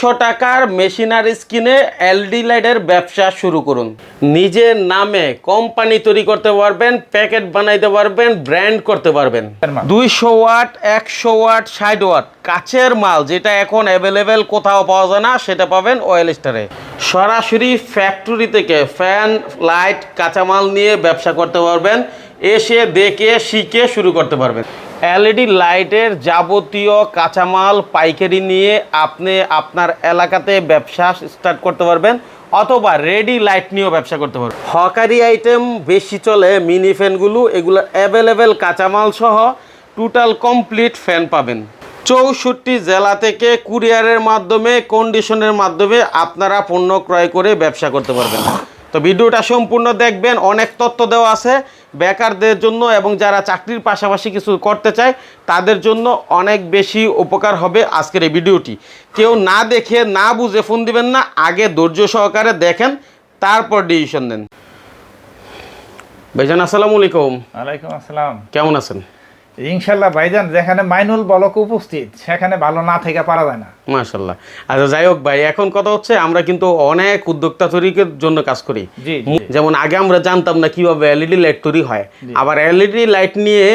একশো টাকার মেশিনারি স্কিনে এলডি লাইটের ব্যবসা শুরু করুন। নিজের নামে কোম্পানি তৈরি করতে পারবেন প্যাকেট বানাইতে পারবেন ব্র্যান্ড করতে পারবেন। দুইশো ওয়াট একশো ওয়াট ষাট ওয়াট কাছের মাল যেটা এখন অ্যাভেলেবেল কোথাও পাওয়া যায় না সেটা পাবেন অয়েল স্টারে সরাসরি ফ্যাক্টরি থেকে ফ্যান লাইট কাঁচামাল নিয়ে ব্যবসা করতে পারবেন এসে দেখে শিখে শুরু করতে পারবেন। এলইডি লাইটের যাবতীয় কাঁচামাল, পাইকারি নিয়ে আপনি আপনার এলাকাতে ব্যবসা স্টার্ট করতে পারবেন অথবা রেডি লাইট নিয়েও ব্যবসা করতে পারবেন। হকারি আইটেম বেশি চলে মিনি ফ্যানগুলো এগুলো অ্যাভেলেবেল কাঁচামাল সহ টোটাল কমপ্লিট ফ্যান পাবেন। চৌষট্টি জেলা থেকে কুরিয়ারের মাধ্যমে কন্ডিশনের মাধ্যমে আপনারা পণ্য ক্রয় করে ব্যবসা করতে পারবেন। তো ভিডিওটা সম্পূর্ণ দেখবেন অনেক তথ্য দেওয়া আছে। বেকারদের জন্য এবং যারা চাকরির পাশাপাশি কিছু করতে চায় তাদের জন্য অনেক বেশি উপকার হবে আজকের এই ভিডিওটি। কেউ না দেখে না বুঝে ফোন দিবেন না আগে ধৈর্য সহকারে দেখেন তারপর ডিসিশন নেন। ভাইজান আসসালামু আলাইকুম। ওয়ালাইকুম আসসালাম। কেমন আছেন? ইনশাল্লাহ ভাইজান যেখানে মাইনুল বলক উপস্থিত সেখানে ভালো না থেকে পারা যায় না। মাশাল্লাহ। আচ্ছা যাই হোক ভাই এখন কথা হচ্ছে আমরা কিন্তু অনেক উদ্যোক্তা তৈরির জন্য কাজ করি। যেমন আগে আমরা জানতাম না কীভাবে এলইডি লাইট তৈরি হয়। আবার এলইডি লাইট নিয়ে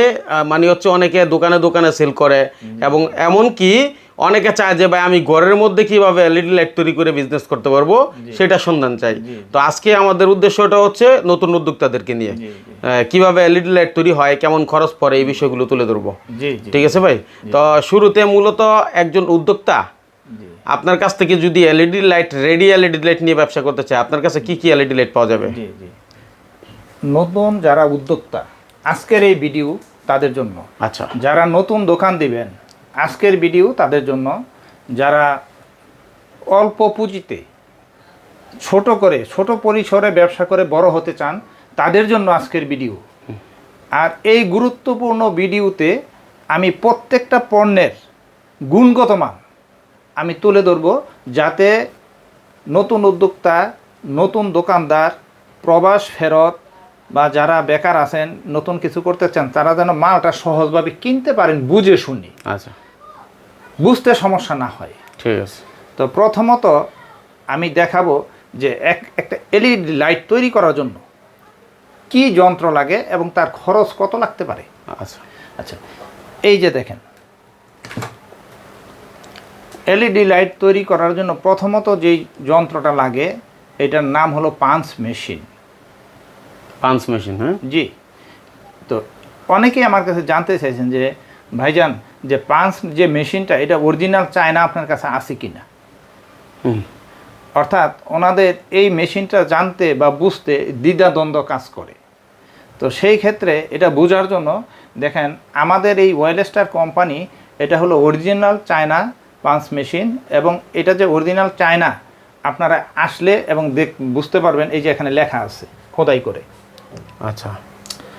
মানে হচ্ছে অনেকে দোকানে দোকানে সেল করে। এবং এমন কি অনেকে চায় যে ভাই আমি ঘরের মধ্যে কীভাবে এলইডি লাইট তৈরি করে বিজনেস করতে পারব? সেটা সন্ধান চাই। তো আজকে আমাদের উদ্দেশ্যটা হচ্ছে নতুন উদ্যোক্তাদেরকে নিয়ে। কীভাবে এলইডি লাইট তৈরি হয় কেমন খরচ পড়ে এই বিষয়গুলো তুলে ধরবো। ঠিক আছে ভাই? তো শুরুতে মূলত একজন উদ্যোক্তা আপনার কাছ থেকে যদি LED light ready LED light নিয়ে ব্যবসা করতে চায় আপনার কাছে কি কি এলইডি লাইট পাওয়া যাবে? নতুন যারা উদ্যোক্তা আজকের এই ভিডিও তাদের জন্য। আচ্ছা। যারা নতুন দোকান দিবেন আজকের ভিডিও তাদের জন্য যারা অল্প পুঁজিতে ছোট করে, ছোট পরিসরে ব্যবসা করে বড় হতে চান, তাদের জন্য আজকের ভিডিও। আর এই গুরুত্বপূর্ণ ভিডিওতে আমি প্রত্যেকটা পণ্যের গুণগত মান আমি তুলে ধরব যাতে নতুন উদ্যোক্তা, নতুন দোকানদার, প্রবাস ফেরত বা যারা বেকার আছেন, নতুন কিছু করতে চান, তারা যেন মালটা সহজভাবে কিনতে পারেন বুঝে শুনি। আচ্ছা। বুঝতে সমস্যা না হয়। ঠিক আছে। তো প্রথমত আমি দেখাবো যে এক একটা এলইডি লাইট তৈরি করার জন্য কি যন্ত্র লাগে এবং তার খরচ কত লাগতে পারে। আচ্ছা। আচ্ছা এই যে দেখেন। এলইডি লাইট তৈরি করার জন্য প্রথমত যেই যন্ত্রটা লাগে এটার নাম হলো পাঞ্চ মেশিন। পাঞ্চ মেশিন হ্যাঁ? জি। তো অনেকেই আমার কাছে জানতে চাইছেন যে ভাইজান যে পাঞ্চ যে মেশিনটা এটা অরিজিনাল চায়না আপনার কাছে আছে কি না অর্থাৎ ওনাদের এই মেশিনটা জানতে বা বুঝতে দ্বিধাদ্বন্দ্ব কাজ করে। তো সেই ক্ষেত্রে এটা বোঝার জন্য দেখেন আমাদের এই ওয়েলস্টার কোম্পানি এটা হলো অরিজিনাল চায়না পাঞ্চ মেশিন এবং এটা যে অরিজিনাল চায়না আপনারা আসলে এবং দেখ বুঝতে পারবেন এই যে এখানে লেখা আছে খোদাই করে। আচ্ছা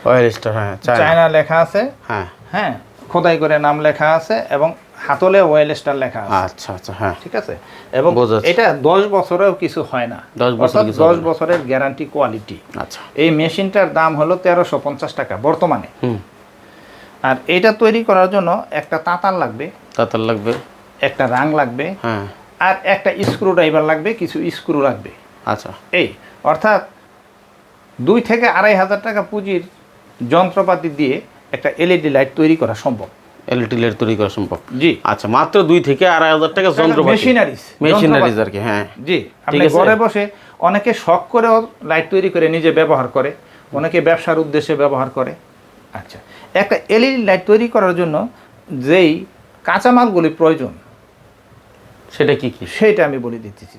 অয়েল হ্যাঁ চায়না লেখা আছে। হ্যাঁ। হ্যাঁ খোদাই করে নাম লেখা আছে এবং হাতলে ওয়েলস্টার লেখা আছে। আচ্ছা আচ্ছা হ্যাঁ। ঠিক আছে? এবং এটা দশ বছরেও কিছু হয় না। দশ বছর অর্থাৎ কিছু দশ হয় না। বছরের গ্যারান্টি কোয়ালিটি আচ্ছা। এই মেশিনটার দাম হলো তেরোশো পঞ্চাশ টাকা বর্তমানে। হুম। আর এটা তৈরি করার জন্য একটা তাতার লাগবে তাতার লাগবে। একটা রাং লাগবে হ্যাঁ। আর একটা স্ক্রু ড্রাইভার লাগবে কিছু স্ক্রু লাগবে। আচ্ছা। এই অর্থাৎ দুই থেকে আড়াই হাজার টাকা পুঁজির যন্ত্রপাতি দিয়ে একটা এলইডি লাইট তৈরি করা সম্ভব। এলইডি লাইট তৈরি করা সম্ভব। জি। আচ্ছা মাত্র দুই থেকে আড়াই হাজার টাকা যন্ত্রপাতি। মেশিনারিজ মেশিনারিজ আর কি হ্যাঁ। জি আপনি। ঘরে বসে অনেকে শখ করেও লাইট তৈরি করে নিজে ব্যবহার করে অনেকে ব্যবসার উদ্দেশ্যে ব্যবহার করে। আচ্ছা একটা এলইডি লাইট তৈরি করার জন্য যেই কাঁচামালগুলি প্রয়োজন সেটা কি কি? সেটা আমি বলে দিতেছি।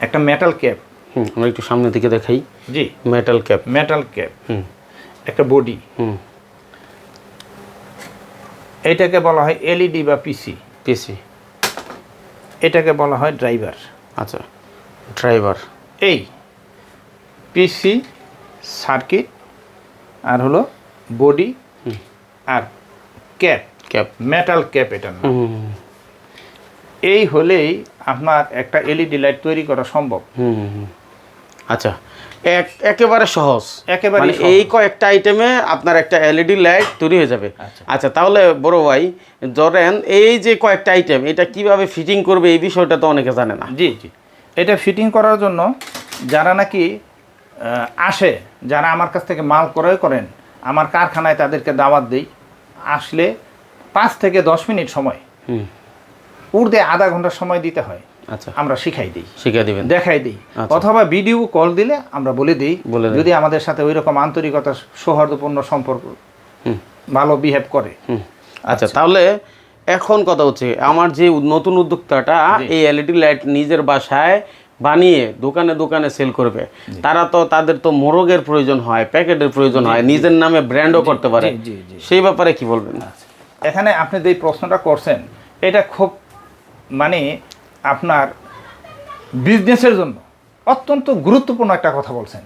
একটা মেটাল ক্যাপ হুম আমরা একটু সামনে দিকে দেখাই। জি। মেটাল ক্যাপ মেটাল ক্যাপ হুম। একটা বডি হুম। এটাকে বলা হয় এলইডি বা পিসি পিসি এটাকে বলা হয় ড্রাইভার। আচ্ছা ড্রাইভার। এই পিসি সার্কিট আর হলো বডি আর ক্যাপ। ক্যাপ। মেটাল ক্যাপ এটা হুম। এই হলেই আপনার একটা এলইডি লাইট তৈরি করা সম্ভব। হুম হুম, হুম। আচ্ছা এক একেবারে সহজ। একেবারেই মানে এই কয়েকটা আইটেমে আপনার একটা এলইডি লাইট তৈরি হয়ে যাবে। আচ্ছা। আচ্ছা তাহলে বড় ভাই ধরেন এই যে কয়েকটা আইটেম এটা কীভাবে ফিটিং করবে এই বিষয়টা তো অনেকে জানে না। জি জি। এটা ফিটিং করার জন্য যারা নাকি আসে যারা আমার কাছ থেকে মাল ক্রয় করেন আমার কারখানায় তাদেরকে দাওয়াত দিই আসলে পাঁচ থেকে দশ মিনিট সময়। হুম। উর্দে আধা ঘণ্টা সময় দিতে হয়। আমরা শিখাই দিই। শিখাই দিবেন। দেখাই দিই। আচ্ছা। অথবা ভিডিও কল দিলে আমরা বলে দিই। যদি আমাদের সাথে ওই রকম আন্তরিকতা সৌহার্দ্যপূর্ণ সম্পর্ক হুম। ভালো বিহেভ করে। হুম। আচ্ছা। তাহলে এখন কথা হচ্ছে আমার যে নতুন উদ্যোক্তাটা এই এলইডি লাইট নিজের বাসায় বানিয়ে দোকানে দোকানে সেল করবে। তারা তো তাদের তো মোরগের প্রয়োজন হয় প্যাকেটের প্রয়োজন হয় নিজের নামে ব্র্যান্ডও করতে পারে। সেই ব্যাপারে কি বলবেন? এখানে আপনি যে প্রশ্নটা করছেন এটা খুব মানে আপনার বিজনেসের জন্য অত্যন্ত গুরুত্বপূর্ণ একটা কথা বলছেন।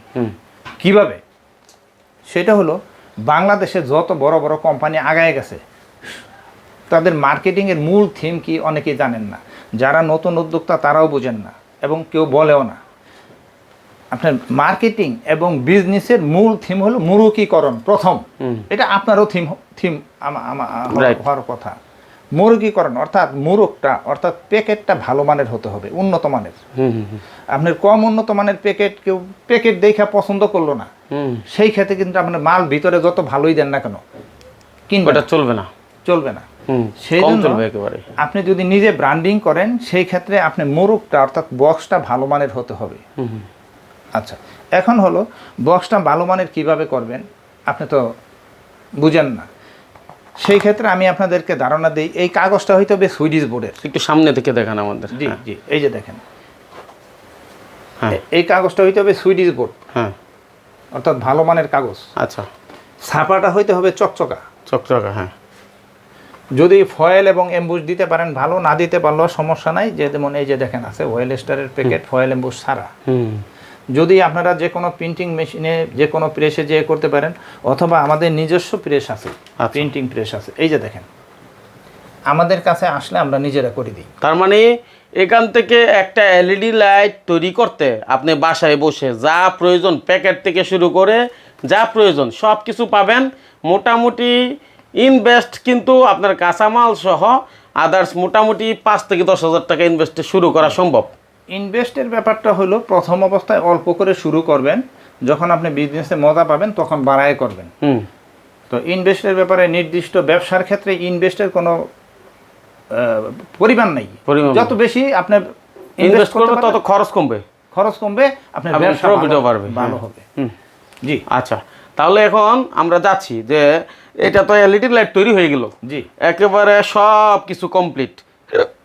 কীভাবে? সেটা হলো বাংলাদেশে যত বড় বড় কোম্পানি আগায় গেছে তাদের মার্কেটিংয়ের মূল থিম কি অনেকেই জানেন না। যারা নতুন উদ্যোক্তা তারাও বোঝেন না এবং কেউ বলেও না। আপনার মার্কেটিং এবং বিজনেসের মূল থিম হলো মুরুকীকরণ প্রথম। এটা আপনারও থিম থিম হওয়ার কথা। মুরগীকরণ অর্থাৎ মুরগটা অর্থাৎ প্যাকেটটা ভালো মানের হতে হবে উন্নত মানের। আপনার কম উন্নত মানের প্যাকেট কেউ প্যাকেট দেখা পছন্দ করল না হুম। সেই ক্ষেত্রে কিন্তু আপনার মাল ভিতরে যত ভালোই দেন না কেন কিনবে চলবে না। চলবে না। হুম সেই জন্য আপনি যদি নিজে ব্র্যান্ডিং করেন সেই ক্ষেত্রে আপনি মোরগটা অর্থাৎ বক্সটা ভালো মানের হতে হবে। আচ্ছা এখন হলো বক্সটা ভালো মানের কীভাবে করবেন আপনি তো বুঝেন না। সেই ক্ষেত্রে আমি আপনাদেরকে ধারণা দিই এই কাগজটা হয়তো হবে সুইডিশ বোর্ডের একটু সামনে থেকে দেখান আমাদের। জি হ্যাঁ, জি এই যে দেখেন। হ্যাঁ। এই কাগজটা হইতে হবে সুইডিশ বোর্ড হ্যাঁ। অর্থাৎ ভালো মানের কাগজ। আচ্ছা। ছাপাটা হইতে হবে চকচকা। চকচকা হ্যাঁ। যদি ফয়েল এবং এম্বুস দিতে পারেন ভালো না দিতে পারলেও সমস্যা নাই যে যেমন এই যে দেখেন আছে ওয়েল স্টারের প্যাকেট ফয়েল এম্বুস ছাড়া। হুম। যদি আপনারা যে কোনো প্রিন্টিং মেশিনে যে কোনো প্রেসে যেয়ে করতে পারেন অথবা আমাদের নিজস্ব প্রেস আছে আচ্ছা। প্রিন্টিং প্রেস আছে এই যে দেখেন আমাদের কাছে আসলে আমরা নিজেরা করে দিই। তার মানে এখান থেকে একটা এলইডি লাইট তৈরি করতে আপনি বাসায় বসে যা প্রয়োজন প্যাকেট থেকে শুরু করে যা প্রয়োজন সব কিছু পাবেন। মোটামুটি ইনভেস্ট কিন্তু আপনার কাঁচামাল সহ আদার্স মোটামুটি পাঁচ থেকে দশ হাজার টাকা ইনভেস্টে শুরু করা সম্ভব। ইনভেস্টের ব্যাপারটা হলো প্রথম অবস্থায় অল্প করে শুরু করবেন। যখন আপনি বিজনেসে মজা পাবেন তখন বাড়ায় করবেন। তো ইনভেস্টের ব্যাপারে নির্দিষ্ট ব্যবসার ক্ষেত্রে ইনভেস্টের কোনো পরিমাণ নেই। যত বেশি আপনি ইনভেস্ট ইনভেস্ট করবে করতে তত খরচ কমবে। খরচ কমবে আপনার আপনার ব্যবসা ভালো- বাড়বে, ভালো। হবে। জি। আচ্ছা তাহলে এখন আমরা যাচ্ছি যে এটা তো এলইডি লাইট তৈরি হয়ে গেল। জি। একেবারে সব কিছু কমপ্লিট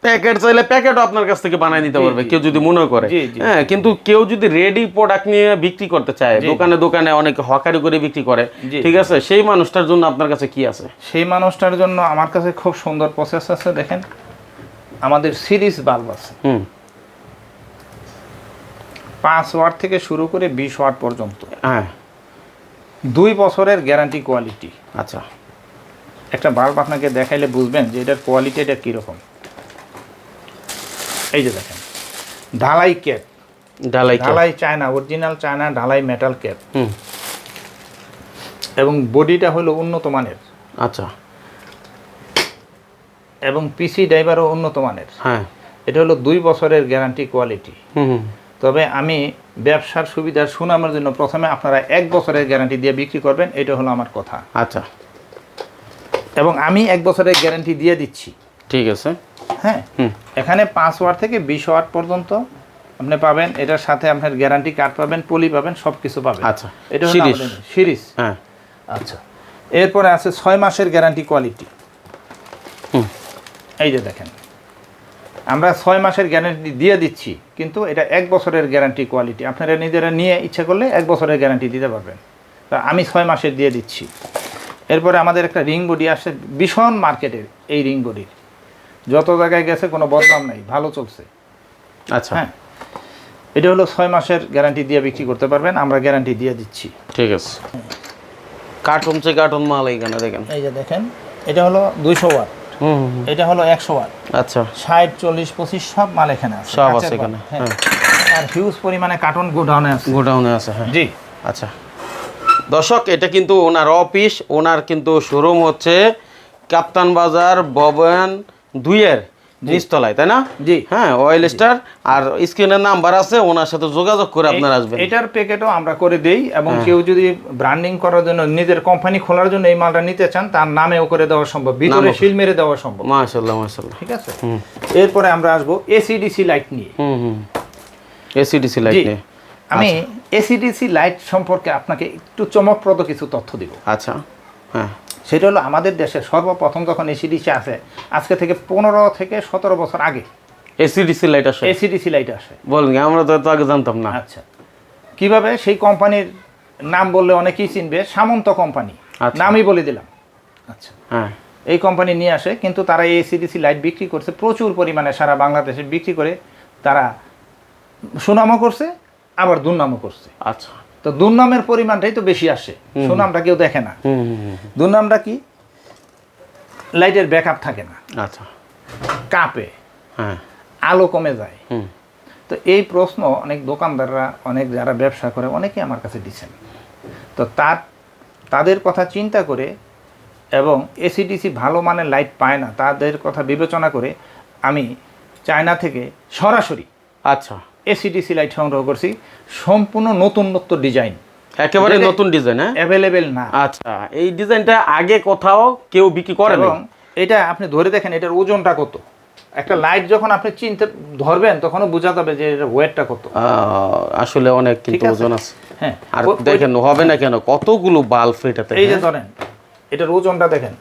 প্যাকেট চাইলে প্যাকেটও আপনার কাছ থেকে বানাই দিতে পারবে কেউ যদি মনে করে। হ্যাঁ কিন্তু কেউ যদি রেডি প্রোডাক্ট নিয়ে বিক্রি করতে চায় দোকানে দোকানে অনেকে হকারি করে বিক্রি করে ঠিক আছে? সেই মানুষটার জন্য আপনার কাছে কি আছে? সেই মানুষটার জন্য আমার কাছে খুব সুন্দর প্রসেস আছে দেখেন। আমাদের সিরিজ বাল্ব আছে। হুম। পাঁচ ওয়াট থেকে শুরু করে বিশ ওয়াট পর্যন্ত। হ্যাঁ। দুই বছরের গ্যারান্টি কোয়ালিটি আচ্ছা। একটা বাল্ব আপনাকে দেখাইলে বুঝবেন যে এটার কোয়ালিটি এটা কীরকম। এই যে দেখেন ঢালাই ক্যাপ ঢালাই ঢালাই চায়না অরিজিনাল চায়না ঢালাই মেটাল ক্যাপ হুম। এবং বডিটা হলো উন্নত মানের। আচ্ছা। এবং পিসি ড্রাইভারও উন্নত মানের। হ্যাঁ। এটা হলো দুই বছরের গ্যারান্টি কোয়ালিটি তবে আমি ব্যবসার সুবিধার সুনামের জন্য প্রথমে আপনারা এক বছরের গ্যারান্টি দিয়ে বিক্রি করবেন এটা হলো আমার কথা। আচ্ছা। এবং আমি এক বছরের গ্যারান্টি দিয়ে দিচ্ছি। ঠিক আছে। হ্যাঁ এখানে পাঁচ ওয়াট থেকে বিশ ওয়াট পর্যন্ত আপনি পাবেন এটার সাথে আপনার গ্যারান্টি কার্ড পাবেন পলি পাবেন সব কিছু পাবেন। আচ্ছা এটা সিরিজ। সিরিজ। হ্যাঁ। আচ্ছা এরপরে আছে ছয় মাসের গ্যারান্টি কোয়ালিটি হুম। এই যে দেখেন আমরা ছয় মাসের গ্যারান্টি দিয়ে দিচ্ছি কিন্তু এটা এক বছরের গ্যারান্টি কোয়ালিটি আপনারা নিজেরা নিয়ে ইচ্ছে করলে এক বছরের গ্যারান্টি দিতে পারবেন। তা আমি ছয় মাসের দিয়ে দিচ্ছি। এরপরে আমাদের একটা রিং বডি আসে ভীষণ মার্কেটের এই রিং বডির যত জায়গায় গেছে কোনো বদনাম নাই ভালো চলছে। আচ্ছা। হ্যাঁ। এটা হলো ছয় মাসের গ্যারান্টি দিয়ে বিক্রি করতে পারবেন আমরা গ্যারান্টি দিয়ে দিচ্ছি। ঠিক আছে। কার্টুন সে কার্টুন মাল এইখানে দেখেন। এই যে দেখেন এটা হলো দুইশো ওয়াট। এটা হলো একশো ওয়াট। আচ্ছা। ষাট চল্লিশ পঁচিশ সব মাল এখানে আছে। সব আছে এখানে, হ্যাঁ। আর হিউজ পরিমাণে কার্টুন গোডাউনে আছে। গোডাউনে আছে হ্যাঁ। জি। আচ্ছা। দর্শক এটা কিন্তু ওনার অফিস ওনার কিন্তু শোরুম হচ্ছে কাপ্তান বাজার ভবন দুইয়ের নিচতলায় তাই না? জি। হ্যাঁ অয়েল স্টার আর স্ক্রিনের নাম্বার আছে ওনার সাথে যোগাযোগ করে আপনারা আসবেন। এটার প্যাকেটও আমরা করে দেই এবং কেউ যদি ব্র্যান্ডিং করার জন্য নিজের কোম্পানি খোলার জন্য এই মালটা নিতে চান তার নামেও করে দেওয়া সম্ভব ভিতরে। সিল মেরে দেওয়া সম্ভব। মাশাল্লাহ মাশাল্লাহ ঠিক আছে? এরপরে আমরা আসব এসিডিসি লাইট নিয়ে। হুম হুম। এসিডিসি লাইট নিয়ে। আমি এসিডিসি লাইট সম্পর্কে আপনাকে একটু চমকপ্রদ কিছু তথ্য দিব। আচ্ছা। হ্যাঁ। সেটা হলো আমাদের দেশে সর্বপ্রথম যখন এসিডিসি আসে আজকে থেকে পনেরো থেকে সতেরো বছর আগে। এসিডিসি লাইট আসে? এসিডিসি লাইট আসে। বলেন আমরা তো এত আগে জানতাম না। আচ্ছা। কীভাবে? সেই কোম্পানির নাম বললে অনেকেই চিনবে সামন্ত কোম্পানি। আচ্ছা। নামই বলে দিলাম। আচ্ছা। হ্যাঁ। এই কোম্পানি নিয়ে আসে কিন্তু তারা এই এসিডিসি লাইট বিক্রি করছে প্রচুর পরিমাণে সারা বাংলাদেশে বিক্রি করে তারা সুনামও করছে আবার দুর্নামও করছে। আচ্ছা। তো দুর্নামের পরিমাণটাই তো বেশি আসে। সুনামটা কেউ দেখে না। দুর্নামটা কি? লাইটের ব্যাকআপ থাকে না। আচ্ছা। কাঁপে। হ্যাঁ। আলো কমে যায়। তো এই প্রশ্ন অনেক দোকানদাররা অনেক যারা ব্যবসা করে অনেকেই আমার কাছে দিচ্ছেন। তো তার তাদের কথা চিন্তা করে এবং এসিডিসি ভালো মানের লাইট পায় না তাদের কথা বিবেচনা করে আমি চায়না থেকে সরাসরি আচ্ছা। এসিডিসি লাইট সংগ্রহ করছি। সম্পূর্ণ নতুনত্ব ডিজাইন। একেবারে নতুন ডিজাইন হ্যাঁ? অ্যাভেলেবেল না। আচ্ছা এই ডিজাইনটা আগে কোথাও কেউ বিক্রি করে এবং এটা আপনি ধরে দেখেন এটার ওজনটা কত? একটা লাইট যখন আপনি চিনতে ধরবেন তখন বোঝা যাবে যে এটার ওয়েটটা কত। আসলে অনেক কিন্তু ওজন আছে। হ্যাঁ। আর দেখেন হবে না কেন? কতগুলো বাল্ব এটাতে এই যে হ্যাঁ? ধরেন এটার ওজনটা দেখেন।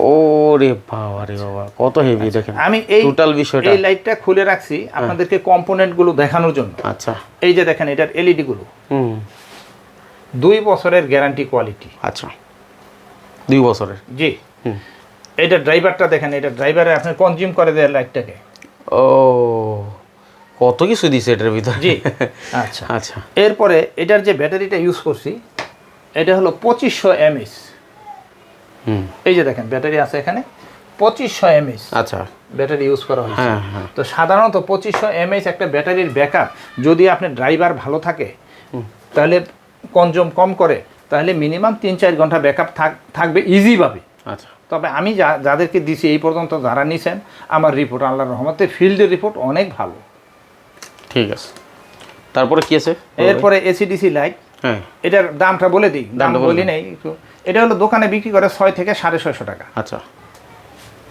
ওরে বাবা রে বাবা কত হেভি দেখেন। আমি এই টোটাল বিষয়টা। এই লাইটটা খুলে রাখছি আপনাদেরকে কম্পোনেন্টগুলো দেখানোর জন্য। আচ্ছা। এই যে দেখেন এটার এলইডি গুলো। হুম। দুই বছরের গ্যারান্টি কোয়ালিটি আচ্ছা। দুই বছরের। জি। হুম। এটা ড্রাইভারটা দেখেন এটা ড্রাইভারে আপনি কনজিউম করে দেয় লাইটটাকে ও কত কিছু দিছে এটার ভিতরে। জি। আচ্ছা। আচ্ছা। এরপরে এটার যে ব্যাটারিটা ইউজ করছি এটা হলো পঁচিশশো এমএস এই যে দেখেন ব্যাটারি আছে এখানে পঁচিশশো এমএস আচ্ছা। ব্যাটারি ইউজ করা হয়েছে। হ্যাঁ হ্যাঁ। তো সাধারণত পঁচিশশো এমএইচ একটা ব্যাটারির ব্যাকআপ যদি আপনার ড্রাইভার ভালো থাকে তাহলে কনজম কম করে তাহলে মিনিমাম তিন চার ঘণ্টা ব্যাকআপ থাকবে ইজিভাবে আচ্ছা। তবে আমি যা যাদেরকে দিছি এই পর্যন্ত যারা নিছেন আমার রিপোর্ট আল্লাহ রহমতে ফিল্ডের রিপোর্ট অনেক ভালো। ঠিক আছে। তারপরে কি আছে? এরপরে এসিডিসি লাইট হ্যাঁ। এটার দামটা বলে দিই। দাম বলি নেই একটু এটা হলো দোকানে বিক্রি করে ছয় থেকে সাড়ে ছয়শো টাকা। আচ্ছা।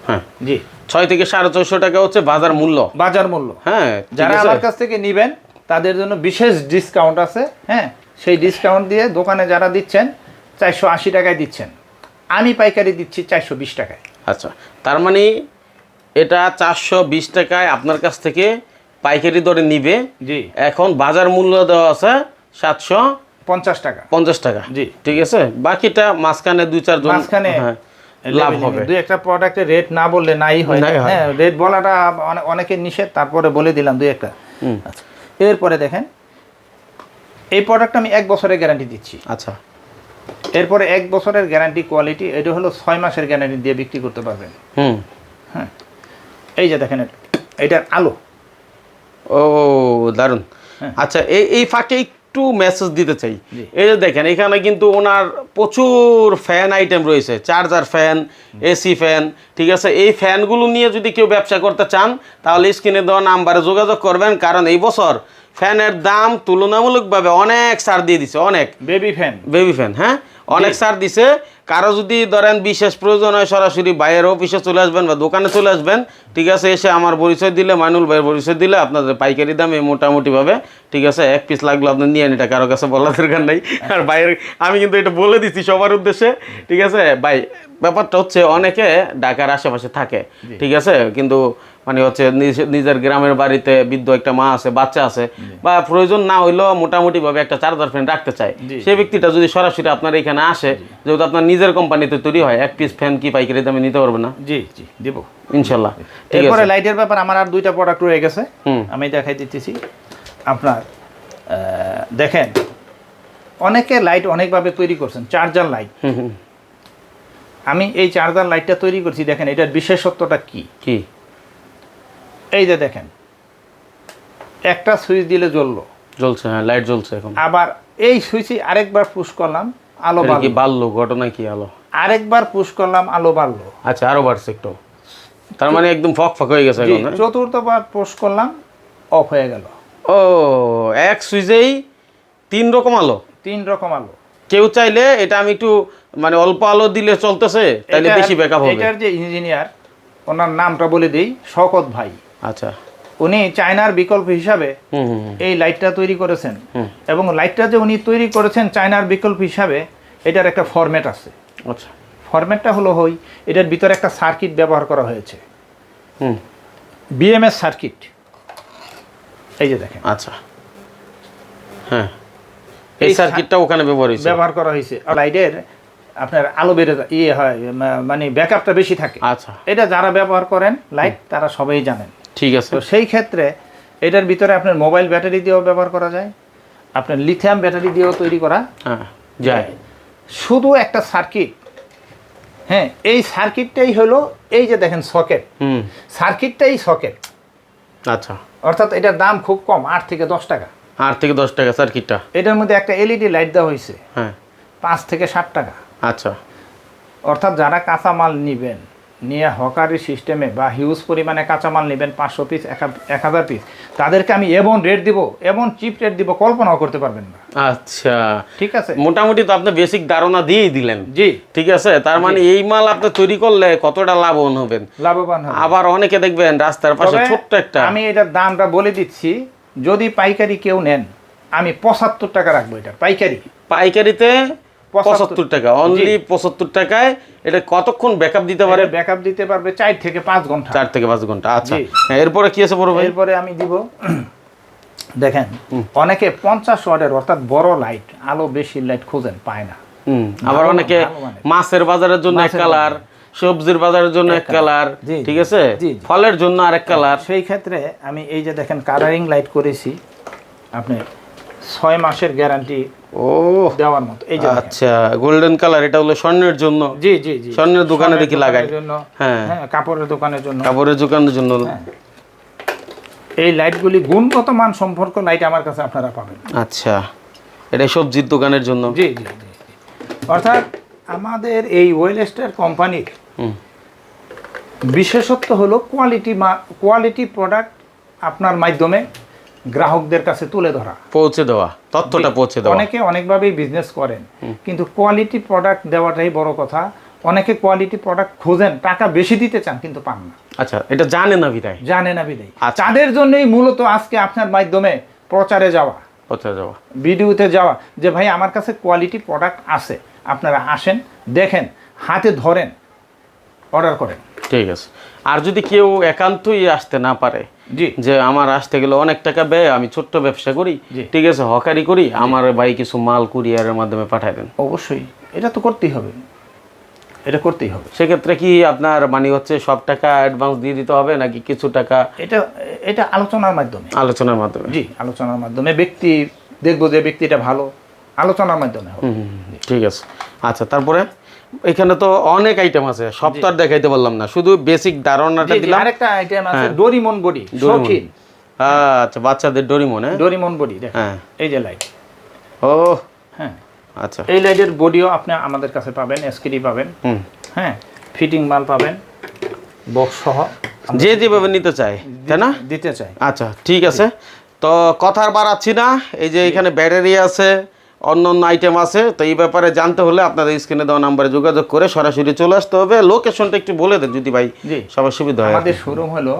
হ্যাঁ। জি। ছয় থেকে সাড়ে ছয়শো টাকা হচ্ছে বাজার মূল্য। বাজার মূল্য। হ্যাঁ যারা? আমার কাছ থেকে নিবেন তাদের জন্য বিশেষ ডিসকাউন্ট আছে হ্যাঁ? সেই ডিসকাউন্ট দিয়ে দোকানে যারা দিচ্ছেন চারশো আশি টাকায় দিচ্ছেন। আমি পাইকারি দিচ্ছি চারশো বিশ টাকায়। আচ্ছা। তার মানে এটা চারশো বিশ টাকায় আপনার কাছ থেকে পাইকারি দরে নিবে। জি। এখন বাজার মূল্য দেওয়া আছে সাতশো পঞ্চাশ টাকা। পঞ্চাশ টাকা। জি। ঠিক আছে? বাকিটা মাঝখানে দুই চারজন মাঝখানে হ্যাঁ, লাভ হবে। দুই একটা প্রোডাক্টের রেট না বললে নাই হয়। হ্যাঁ। রেট বলাটা অনে- অনেকের নিষেধ তারপরে বলে দিলাম দুই একটা। আচ্ছা এরপরে দেখেন এই প্রোডাক্ট আমি এক বছরের গ্যারান্টি দিচ্ছি। আচ্ছা। এরপরে এক বছরের গ্যারান্টি কোয়ালিটি এটা হলো ছয় মাসের গ্যারান্টি দিয়ে বিক্রি করতে পারবেন। হুম। হ্যাঁ এই যে দেখেন এটা- এটার আলো। ও দারুণ হ্যাঁ। আচ্ছা এই এই ফাঁকে একটু মেসেজ দিতে চাই। এই যে দেখেন এখানে কিন্তু ওনার প্রচুর ফ্যান আইটেম রয়েছে। চার্জার ফ্যান এসি ফ্যান ঠিক আছে? এই ফ্যানগুলো নিয়ে যদি কেউ ব্যবসা করতে চান তাহলে স্ক্রিনে দেওয়া নাম্বারে যোগাযোগ করবেন। কারণ এই বছর ফ্যানের দাম তুলনামূলকভাবে অনেক সার দিয়ে দিছে অনেক। বেবি ফ্যান বেবি ফ্যান হ্যাঁ? অনেক সার দিছে। কারও যদি ধরেন বিশেষ প্রয়োজন হয়, সরাসরি বাইরের অফিসে চলে আসবেন বা দোকানে চলে আসবেন, ঠিক আছে, এসে আমার পরিচয় দিলে, মাইনুল ভাইয়ের পরিচয় দিলে আপনাদের পাইকারি দামে মোটামুটিভাবে, ঠিক আছে, এক পিস লাগল আপনি নিয়ে এটা কারও কাছে বলার দরকার নাই। আর বাইরের আমি কিন্তু এটা বলে দিচ্ছি সবার উদ্দেশ্যে, ঠিক আছে, ভাই ব্যাপারটা হচ্ছে অনেকে ঢাকার আশেপাশে থাকে ঠিক আছে? কিন্তু মানে হচ্ছে নিজ- নিজের গ্রামের বাড়িতে বৃদ্ধ একটা মা আছে বাচ্চা আছে বা প্রয়োজন না হইলেও মোটামুটিভাবে একটা চার্জার ফ্যান রাখতে চায়। সেই ব্যক্তিটা যদি সরাসরি আপনার এখানে আসে যেহেতু আপনার নিজের কোম্পানিতে তৈরি হয় এক পিস ফ্যান কি পাইকারি দামে নিতে পারবে না? জি জি দিব। ইনশাল্লাহ। ঠিক এরপরে আছে লাইটের ব্যাপার আমার আর দুইটা প্রোডাক্ট রয়ে গেছে। আমি দেখাই দিতেছি। আপনার দেখেন অনেকে লাইট অনেকভাবে তৈরি করছেন চার্জার লাইট আমি এই চার্জার লাইটটা তৈরি করছি দেখেন এটার বিশেষত্বটা কি? কি? এই যে দেখেন একটা সুইচ দিলে জ্বললো। জ্বলছে হ্যাঁ লাইট জ্বলছে এখন। আবার এই সুইচে আরেকবার পুশ করলাম আলো কি বাড়লো। বাড়লো? ঘটনা কি আলো? আরেকবার পুশ করলাম আলো বাড়লো। আচ্ছা আরও বাড়ছে একটু। তার মানে একদম ফক ফক হয়ে গেছে এখন হ্যাঁ? চতুর্থবার পুশ করলাম অফ হয়ে গেল। ও এক সুইচেই তিন রকম আলো? তিন রকম আলো। কেউ চাইলে এটা আমি একটু মানে অল্প আলো দিলে চলতেছে এটার- বেশি ব্যাকআপ হবে। এটার যে ইঞ্জিনিয়ার ওনার নামটা বলে দিই শওকত ভাই। আচ্ছা। উনি চায়নার বিকল্প হিসাবে। এই লাইটটা তৈরি করেছেন। এবং লাইটটা যে উনি তৈরি করেছেন চায়নার বিকল্প হিসাবে এটার একটা ফরম্যাট আছে। আচ্ছা। ফরম্যাটটা হলো হই এটার ভিতরে একটা সার্কিট ব্যবহার করা হয়েছে। হুম। বিএমএস সার্কিট এই যে দেখেন। আচ্ছা। হ্যাঁ। এই সার্কিটটা ওখানে ব্যবহার হয়েছে। ব্যবহার করা হয়েছে। লাইটের আপনার আলো বেড়ে ইয়ে হয় মানে ব্যাকআপটা বেশি থাকে। আচ্ছা। এটা যারা ব্যবহার করেন লাইট তারা সবাই জানেন। ঠিক আছে। তো সেই ক্ষেত্রে এটার ভিতরে আপনার মোবাইল ব্যাটারি দিয়েও ব্যবহার করা যায়। আপনার লিথিয়াম ব্যাটারি দিয়েও তৈরি করা হ্যাঁ যায়। শুধু একটা সার্কিট হ্যাঁ এই সার্কিটটাই হলো এই যে দেখেন সকেট হুম। সার্কিটটাই সকেট আচ্ছা। অর্থাৎ এটার দাম খুব কম আট থেকে দশ টাকা। আট থেকে দশ টাকা সার্কিটটা এটার মধ্যে একটা এলইডি লাইট দেওয়া হয়েছে। হ্যাঁ। পাঁচ থেকে ষাট টাকা। আচ্ছা। অর্থাৎ যারা কাঁচামাল নেবেন নিয়ে হকারি সিস্টেমে বা হিউজ পরিমাণে কাঁচামাল নেবেন পাঁচশো পিস এক হাজার পিস তাদেরকে আমি এমন রেট দিব এমন চিপ রেট দিব কল্পনাও করতে পারবেন না। আচ্ছা। ঠিক আছে? মোটামুটি তো আপনি বেসিক ধারণা দিয়েই দিলেন। জি। ঠিক আছে? তার মানে এই মাল আপনি তৈরি করলে কতটা লাভবান হবেন? লাভবান আবার অনেকে দেখবেন রাস্তার পাশে ছোট্ট একটা আমি এটার দামটা বলে দিচ্ছি যদি পাইকারি কেউ নেন আমি পঁচাত্তর টাকা রাখব এটা পাইকারি। পাইকারিতে পঁচাত্তর। টাকা অনলি পঁচাত্তর টাকায় এটা কতক্ষণ ব্যাকআপ দিতে পারে? ব্যাকআপ দিতে পারবে চার থেকে পাঁচ ঘণ্টা। চার থেকে পাঁচ ঘণ্টা আচ্ছা। হ্যাঁ, এরপরে কি আছে বড় ভাই? এরপরে আমি দিব দেখেন অনেকে পঞ্চাশ ওয়াটের অর্থাৎ বড় লাইট আলো বেশি লাইট খোঁজেন পায় না। আবার অনেকে মাছের বাজারের জন্য কালার সবজির বাজারের জন্য এক কালার। ঠিক আছে। ফলের জন্য আরেক কালার। সেই ক্ষেত্রে আমি এই যে দেখেন কালারিং লাইট করেছি আপনি ছয় মাসের গ্যারান্টি ও দেওয়ার মতো। এই যে আচ্ছা গোল্ডেন কালার এটা হলো স্বর্ণের জন্য। জি জি জি। স্বর্ণের দোকানে দেখি লাগাই। হ্যাঁ। হ্যাঁ কাপড়ের দোকানের জন্য। কাপড়ের দোকানের জন্য। হ্যাঁ। এই লাইটগুলি গুণগত মান সম্পর্ক লাইট আমার কাছে আপনারা পাবেন। আচ্ছা এটা সবজির দোকানের জন্য। জি জি। অর্থাৎ আমাদের এই ওয়েলস্টার কোম্পানির বিশেষত্ব হলো কোয়ালিটি কোয়ালিটি প্রোডাক্ট আপনার মাধ্যমে গ্রাহকদের কাছে তুলে ধরা। পৌঁছে দেওয়া তথ্যটা পৌঁছে দেওয়া। অনেকে অনেকভাবেই বিজনেস করেন কিন্তু কোয়ালিটি প্রোডাক্ট দেওয়াটাই বড় কথা। অনেকে কোয়ালিটি প্রোডাক্ট খোঁজেন টাকা বেশি দিতে চান কিন্তু পান না। আচ্ছা এটা জানে না বিদায়? জানে না বিদায়। আচ্ছা। তাদের জন্যই মূলত আজকে আপনার মাধ্যমে প্রচারে যাওয়া। পৌঁছে দেওয়া ভিডিওতে যাওয়া যে ভাই আমার কাছে কোয়ালিটি প্রোডাক্ট আছে। আপনারা আসেন দেখেন হাতে ধরেন অর্ডার করেন। ঠিক আছে। আর যদি কেউ একান্তই আসতে না পারে জি। যে আমার আসতে গেলে অনেক টাকা ব্যয় আমি ছোট্ট ব্যবসা করি। ঠিক আছে হকারি করি আমার ভাই কিছু মাল কুরিয়ারের মাধ্যমে পাঠায় দেন। অবশ্যই এটা তো করতেই হবে। এটা করতেই হবে। সেক্ষেত্রে কি আপনার মানে হচ্ছে সব টাকা অ্যাডভান্স দিয়ে দিতে হবে নাকি কিছু টাকা এটা এটা আলোচনার মাধ্যমে? আলোচনার মাধ্যমে? জি আলোচনার মাধ্যমে। ব্যক্তি দেখব যে ব্যক্তিটা ভালো আলোচনার মাধ্যমে হবে। ঠিক আছে। আচ্ছা তারপরে এখানে তো অনেক আইটেম আছে সব তো আর দেখাইতে পারলাম না। শুধু বেসিক ধারণাটা দিলাম। আরেকটা আইটেম আছে হ্যাঁ। Doraemon body Doraemon. শৌখিন। আচ্ছা বাচ্চাদের ডরিমন হ্যাঁ? ডোরিমন বডি হ্যাঁ। এই যে লাইট ও। হ্যাঁ। আচ্ছা। এই লাইটের বডিও আপনি আমাদের কাছে পাবেন এসকিডি পাবেন। হুম। হ্যাঁ। ফিটিং মাল পাবেন বক্স সহ। যে যেভাবে নিতে চায় তাই না? দিতে চাই আচ্ছা ঠিক আছে। তো কথার বাড়াচ্ছি না এই যে এখানে ব্যাটারি আছে অন্য অন্য আইটেম আছে তো এই ব্যাপারে জানতে হলে আপনাদের স্ক্রিনে দেওয়া নাম্বারে যোগাযোগ করে সরাসরি চলে আসতে হবে। লোকেশনটা একটু বলে দেন যদি ভাই জি। সবার সুবিধা হয় আমাদের শোরুম হলো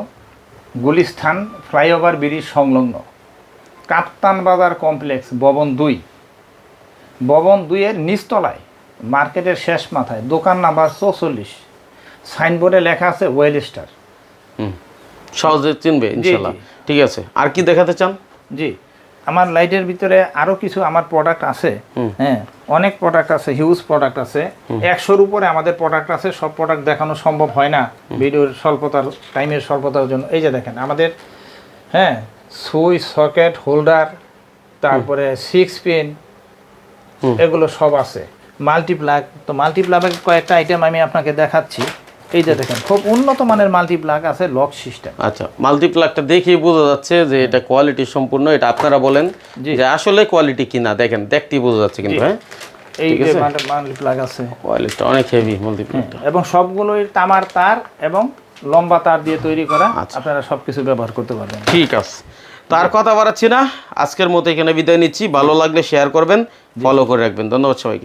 গুলিস্থান ফ্লাইওভার ব্রিজ সংলগ্ন। কাপ্তান বাজার কমপ্লেক্স ভবন দুই। ভবন দুইয়ের নিচতলায় মার্কেটের শেষ মাথায় দোকান নাম্বার চৌচল্লিশ। সাইনবোর্ডে লেখা আছে ওয়েল স্টার হুম সহজে চিনবে ইনশাল্লাহ। ঠিক আছে। আর কি দেখাতে চান? জি। আমার লাইটের ভিতরে আরও কিছু আমার প্রোডাক্ট আছে। হ্যাঁ অনেক প্রোডাক্ট আছে হিউজ প্রোডাক্ট আছে। একশোর উপরে আমাদের প্রোডাক্ট আছে সব প্রোডাক্ট দেখানো সম্ভব হয় না। ভিডিওর স্বল্পতার টাইমের স্বল্পতার জন্য। এই যে দেখেন আমাদের হ্যাঁ সুইচ সকেট হোল্ডার তারপরে সিক্স পিন এগুলো সব আছে। মাল্টিপ্লাগ তো মাল্টিপ্লাগের কয়েকটা আইটেম আমি আপনাকে দেখাচ্ছি। এই যে দেখেন খুব উন্নত মানের মাল্টিপ্লাগ আছে লক সিস্টেম আচ্ছা মাল্টিপ্লাগটা দেখেই বোঝা যাচ্ছে যে এটা কোয়ালিটি সম্পূর্ণ এটা আপনারা বলেন যে আসলে কোয়ালিটি কিনা দেখেন দেখতেই বোঝা যাচ্ছে কিন্তু হ্যাঁ? এই যে আছে। মাল্টিপ্লাগ আছে। কোয়ালিটিটা অনেক হেভি মাল্টিপ্লাগটা এবং সবগুলোই তামার তার এবং লম্বা তার দিয়ে তৈরি করা আচ্ছা। আপনারা সবকিছু ব্যবহার করতে পারবেন। ঠিক আছে। তার কথা বাড়াচ্ছি না আজকের মতো এখানে বিদায় নিচ্ছি ভালো লাগলে শেয়ার করবেন ফলো করে রাখবেন। ধন্যবাদ সবাইকে।